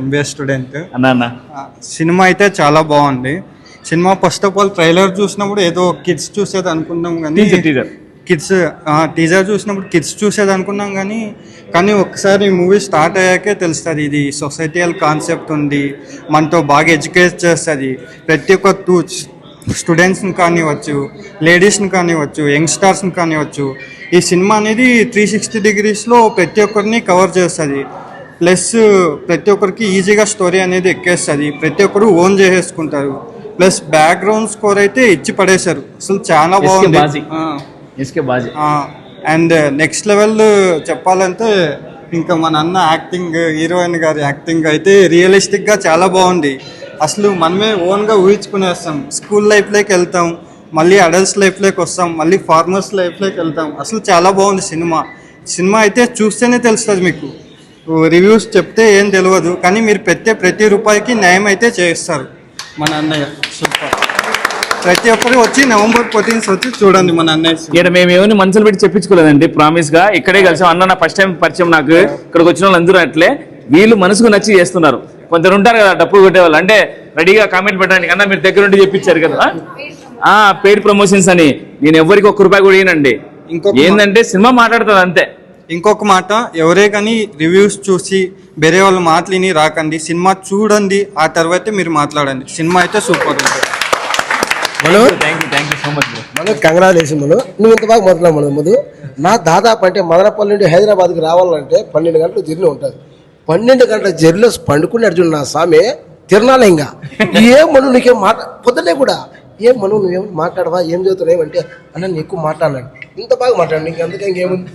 MBA student అన్న cinema అయితే చాలా బాగుంది. Cinema first of all trailer చూసినప్పుడు ఏదో కిడ్స్ చూసేది అనుకున్నాం కానీ కిడ్స్ టీజర్ చూసినప్పుడు కిడ్స్ చూసేది అనుకున్నాం కానీ కానీ ఒకసారి మూవీ స్టార్ట్ అయ్యాకే తెలుస్తుంది ఇది సొసైటియల్ కాన్సెప్ట్ ఉంది. మనతో బాగా ఎడ్యుకేట్ చేస్తుంది. ప్రతి ఒక్క టూ స్టూడెంట్స్ని కానివ్వచ్చు లేడీస్ని కానివ్వచ్చు యంగ్స్టర్స్ని కానివ్వచ్చు ఈ సినిమా అనేది త్రీ సిక్స్టీ డిగ్రీస్లో ప్రతి ఒక్కరిని కవర్ చేస్తుంది. ప్లస్ ప్రతి ఒక్కరికి ఈజీగా స్టోరీ అనేది ఎక్కేస్తుంది. ప్రతి ఒక్కరు ఓన్ చేసేసుకుంటారు. ప్లస్ బ్యాక్గ్రౌండ్ స్కోర్ అయితే ఇచ్చి పడేశారు. అసలు చాలా. బాగుంది. అండ్ నెక్స్ట్ లెవెల్ చెప్పాలంటే ఇంకా మన అన్న యాక్టింగ్ హీరోయిన్ గారి యాక్టింగ్ అయితే రియలిస్టిక్గా చాలా బాగుంది. అసలు మనమే ఓన్గా ఊహించుకునేస్తాం స్కూల్ లైఫ్లోకి వెళ్తాం. మళ్ళీ అడల్ట్స్ లైఫ్లోకి వస్తాం. మళ్ళీ ఫార్మర్స్ లైఫ్లోకి వెళ్తాం. అసలు చాలా బాగుంది సినిమా. సినిమా అయితే చూస్తేనే తెలుస్తుంది మీకు. రివ్యూస్ చెప్తే ఏం తెలియదు కానీ మీరు పెట్టే ప్రతి రూపాయికి న్యాయం అయితే చేస్తారు మన అన్నయ్య సూపర్. ప్రతి ఒక్కరు వచ్చి నవంబర్ ఫోర్టీన్త్ వచ్చి చూడండి మన అన్నయ్య. ఇక్కడ మేము ఏమైనా మనసులు పెట్టి చెప్పించుకోలేదండి ప్రామిస్గా. ఇక్కడే కలిసాం అన్న నా ఫస్ట్ టైం పరిచయం నాకు. ఇక్కడికి వచ్చిన వాళ్ళు అందరూ అట్లే. వీళ్ళు మనసుకు నచ్చి చేస్తున్నారు. కొందరు ఉంటారు కదా డబ్బులు కొట్టేవాళ్ళు అంటే రెడీగా కామెంట్ పెట్టడానికి అన్న మీరు దగ్గర ఉండి చెప్పించారు కదా. ఆ పెయిడ్ ప్రమోషన్స్ అని. నేను ఎవరికి ఒక్క రూపాయి కూడా ఇయ్యనండి. ఇంకొక ఏంటంటే సినిమా మాట్లాడుతుంది అంతే. ఇంకొక మాట ఎవరే కానీ రివ్యూస్ చూసి వేరే వాళ్ళ మాటలిని రాకండి. సినిమా చూడండి ఆ తర్వాతే మీరు మాట్లాడండి. సినిమా అయితే సూపర్ ఉంటుంది. Manu thank you thank you so much Manu congratulation Manu నువ్వు ఇంత బాగా మాట్లాడు మను మధు. నా దాదాపు అంటే మదనపల్లి నుండి హైదరాబాద్కి రావాలంటే పన్నెండు గంటలు జర్నీ ఉంటుంది. పన్నెండు గంటల జర్నీలో పండుకుని అర్జున్ నా స్వామి తిరణాలే ఇంకా. ఏం మను నీకేం మాట పొద్దునే కూడా. ఏం మను నువ్వేం మాట్లాడవా ఏం చదువుతావు ఏమంటే అన్న నేను ఎక్కువ మాట్లాడలేను. ఇంత బాగా మాట్లాడు ఇంక అందుకే ఇంకేముంది?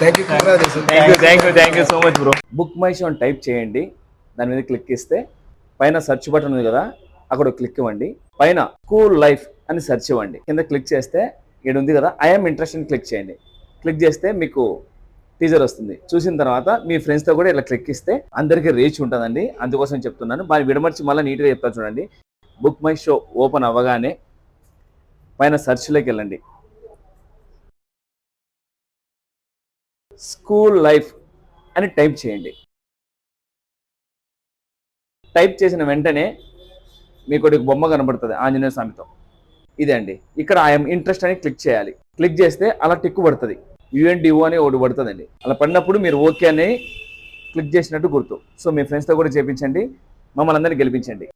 Thank you thank you thank you thank you so much bro book my show అని టైప్ చేయండి. దాని మీద క్లిక్ ఇస్తే పైన సెర్చ్ బటన్ ఉంది కదా అక్కడ క్లిక్ ఇవ్వండి. పైన స్కూల్ లైఫ్ అని సెర్చ్ ఇవ్వండి. కింద క్లిక్ చేస్తే ఇక్కడ ఉంది కదా ఐఎమ్ ఇంట్రెస్ట్ అని క్లిక్ చేయండి. క్లిక్ చేస్తే మీకు టీజర్ వస్తుంది. చూసిన తర్వాత మీ ఫ్రెండ్స్తో కూడా ఇలా క్లిక్ ఇస్తే అందరికీ రీచ్ ఉంటుందండి. అందుకోసం చెప్తున్నాను. మరి విడమర్చి మళ్ళీ నీట్గా చెప్తాను చూడండి. బుక్ మై షో ఓపెన్ అవ్వగానే పైన సెర్చ్లోకి వెళ్ళండి. స్కూల్ లైఫ్ అని టైప్ చేయండి. టైప్ చేసిన వెంటనే మీకు ఒకటి బొమ్మ కనబడుతుంది ఆంజనేయ స్వామితో. ఇదే అండి. ఇక్కడ ఐఎమ్ ఇంట్రెస్ట్ అని క్లిక్ చేయాలి. క్లిక్ చేస్తే అలా టిక్కు పడుతుంది. యుఎన్డిఓ అని ఒకటి పడుతుందండి. అలా పడినప్పుడు మీరు ఓకే అని క్లిక్ చేసినట్టు గుర్తు. సో మీ ఫ్రెండ్స్తో కూడా చేపించండి. మమ్మల్ని అందరినీ గెలిపించండి.